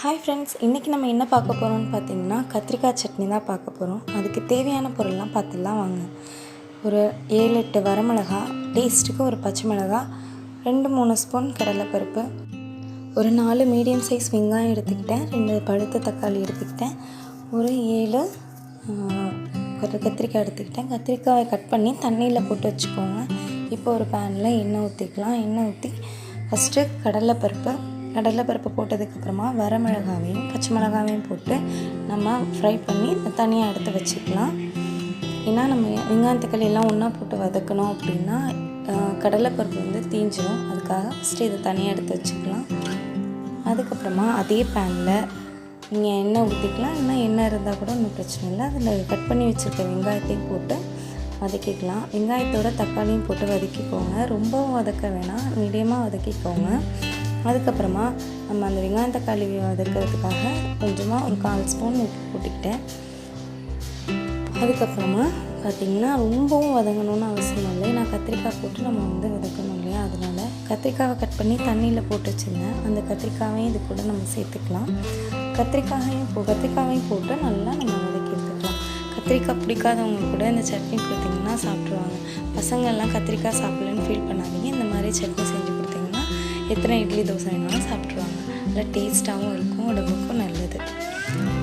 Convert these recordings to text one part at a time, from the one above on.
Hi friends இன்றைக்கி நம்ம என்ன பார்க்க போகிறோம்னு பார்த்தீங்கன்னா கத்திரிக்காய் சட்னி தான் பார்க்க போகிறோம் அதுக்கு தேவையான பொருள்லாம் பார்த்துலாம் வாங்க. ஒரு ஏழு எட்டு வரமிளகா டேஸ்ட்டுக்கு ஒரு பச்சை மிளகா ரெண்டு மூணு ஸ்பூன் கடலைப்பருப்பு ஒரு நாலு மீடியம் சைஸ் வெங்காயம் எடுத்துக்கிட்டேன். ரெண்டு பழுத்த தக்காளி எடுத்துக்கிட்டேன். ஒரு ஏழு ஒரு கத்திரிக்காய் எடுத்துக்கிட்டேன். கத்திரிக்காயை கட் பண்ணி தண்ணியில் போட்டு வச்சுக்கோங்க. இப்போ ஒரு பேனில் எண்ணெய் ஊற்றிக்கலாம் எண்ணெய் ஊற்றி ஃபஸ்ட்டு கடலைப்பருப்பு கடலைப்பருப்பு போட்டதுக்கப்புறமா வரமிளகாவையும் பச்சை மிளகாவையும் போட்டு நம்ம ஃப்ரை பண்ணி தனியாக எடுத்து வச்சுக்கலாம். ஏன்னா நம்ம வெங்காயத்துக்கள் எல்லாம் ஒன்றா போட்டு வதக்கணும் அப்படின்னா கடலைப்பருப்பு வந்து தீஞ்சிடும் அதுக்காக ஃபஸ்ட்டு இதை தனியாக எடுத்து வச்சுக்கலாம். அதுக்கப்புறமா அதே பேனில் நீங்கள் எண்ணெய் ஊற்றிக்கலாம் இல்லைனா எண்ணெய் இருந்தால் கூட ஒன்றும் பிரச்சனை இல்லை. அதில் கட் பண்ணி வச்சுருக்க வெங்காயத்தையும் போட்டு வதக்கிக்கலாம். வெங்காயத்தோட தக்காளியும் போட்டு வதக்கிக்கோங்க. ரொம்பவும் வதக்க வேணாம். மீடியமாக வதக்கிக்கோங்க. அதுக்கப்புறமா நம்ம அந்த வெங்காயம் தக்காளி வதக்கிறதுக்காக கொஞ்சமாக ஒரு கால் ஸ்பூன் உப்பு போட்டுக்கிட்டேன். அதுக்கப்புறமா பார்த்திங்கன்னா ரொம்பவும் வதங்கணும்னு அவசியம் இல்லை. நான் கத்திரிக்காய் போட்டு நம்ம வந்து வதக்கணும் இல்லையா? அதனால் கத்திரிக்காவை கட் பண்ணி தண்ணியில் போட்டு வச்சுருந்தேன். அந்த கத்திரிக்காவையும் இது கூட நம்ம சேர்த்துக்கலாம். கத்திரிக்காயையும் போ கத்திரிக்காவையும் போட்டு நல்லா நம்ம வதக்கி எடுத்துக்கலாம். கத்திரிக்காய் பிடிக்காதவங்க கூட இந்த சட்னி கொடுத்தீங்கன்னா சாப்பிட்ருவாங்க பசங்கள்லாம் கத்திரிக்காய் சாப்பிடலன்னு ஃபீல் பண்ணாதீங்க. இந்த மாதிரி சட்னி செஞ்சு கொடுத்தீங்க எத்தனை இட்லி தோசை வேணாலும் சாப்பிட்ருவாங்க நல்லா டேஸ்ட்டாகவும் இருக்கும் உடம்புக்கும் நல்லது.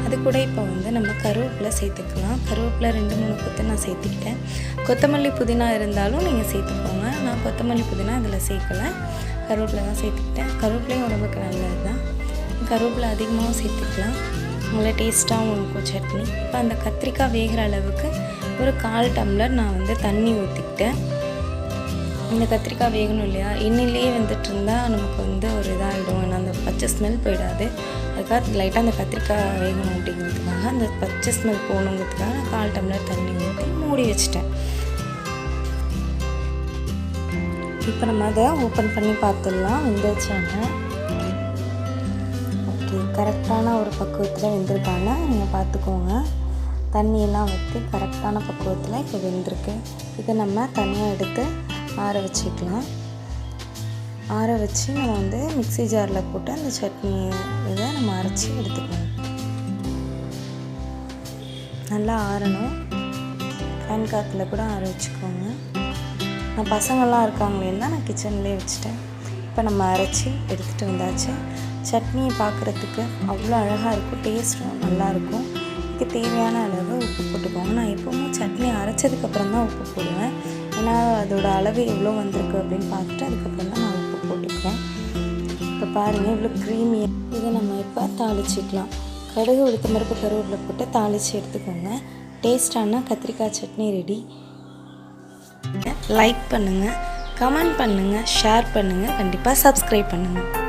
அது கூட இப்போ வந்து நம்ம கருவேப்பிலை சேர்த்துக்கலாம். கருவேப்பிலை ரெண்டு மூணு கொத்து நான் சேர்த்துக்கிட்டேன். கொத்தமல்லி புதினா இருந்தாலும் நீங்கள் சேர்த்துக்கோங்க. நான் கொத்தமல்லி புதினா இதில் சேர்க்கலை. கருவேப்பிலை தான் சேர்த்துக்கிட்டேன். கருவேப்பிலையும் உடம்புக்கு நல்லது தான் கருவேப்பிலை அதிகமாகவும் சேர்த்துக்கலாம். நல்லா டேஸ்ட்டாகவும் இருக்கும் சட்னி. இப்போ அந்த கத்திரிக்காய் வேகிற அளவுக்கு ஒரு கால் டம்ளர் நான் வந்து தண்ணி ஊற்றிக்கிட்டேன் இந்த கத்திரிக்காய் வேகணும் இல்லையா? எண்ணெயிலேயே வந்துட்டு இருந்தால் நமக்கு வந்து ஒரு இதாகிடும் ஏன்னா அந்த பச்சை ஸ்மெல் போயிடாது. அதுக்காக லைட்டாக அந்த கத்திரிக்காய் வேகணும் அப்படிங்கிறதுக்காக அந்த பச்சை ஸ்மெல் போகணுங்கிறதுக்காக நான் கால் டம்ளர் தண்ணி ஊற்றி மூடி வச்சிட்டேன். இப்போ நம்ம அதை ஓப்பன் பண்ணி பார்த்துடலாம். வெந்துருச்சாங்க. ஓகே கரெக்டான ஒரு பக்குவத்தில் வெந்திருக்காங்க. நீங்கள் பார்த்துக்கோங்க. தண்ணியெல்லாம் ஊற்றி கரெக்டான பக்குவத்தில் இப்போ வெந்திருக்கு. இதை நம்ம தனியாக எடுத்து ஆற வச்சுக்கலாம். ஆற வச்சு நம்ம வந்து மிக்ஸி ஜாரில் போட்டு அந்த சட்னி இதை நம்ம அரைச்சி எடுத்துக்கணும் நல்லா ஆறணும். ஃபேன் காற்றுல கூட ஆற வச்சுக்கோங்க. நான் பசங்கள்லாம் இருக்காங்களேன்னு தான் நான் கிச்சன்லேயே வச்சுட்டேன். இப்போ நம்ம அரைச்சி எடுத்துகிட்டு வந்தாச்சு. சட்னியை பார்க்குறதுக்கு அவ்வளோ அழகாக இருக்கும். டேஸ்ட்டும் நல்லாயிருக்கும் இதுக்கு தேவையான அளவு உப்பு போட்டுக்கோங்க. நான் எப்போவுமே சட்னி அரைச்சதுக்கப்புறம் தான் உப்பு போடுவேன். ஏன்னா அதோட அளவு எவ்வளோ வந்திருக்கு அப்படின்னு பார்த்துட்டு அதுக்கப்புறம் தான் நான் உப்பு போட்டுக்குவேன் இப்போ பாருங்கள் இவ்வளோ க்ரீமி இதை நம்ம இப்போ தாளிச்சிக்கலாம்? கடுகு உளுத்த மருப்பு கருவேப்பில் போட்டு தாளித்து எடுத்துக்கோங்க. டேஸ்டான கத்திரிக்காய் சட்னி ரெடி லைக் பண்ணுங்கள் கமெண்ட் பண்ணுங்கள் ஷேர் பண்ணுங்கள் கண்டிப்பாக சப்ஸ்கிரைப் பண்ணுங்கள்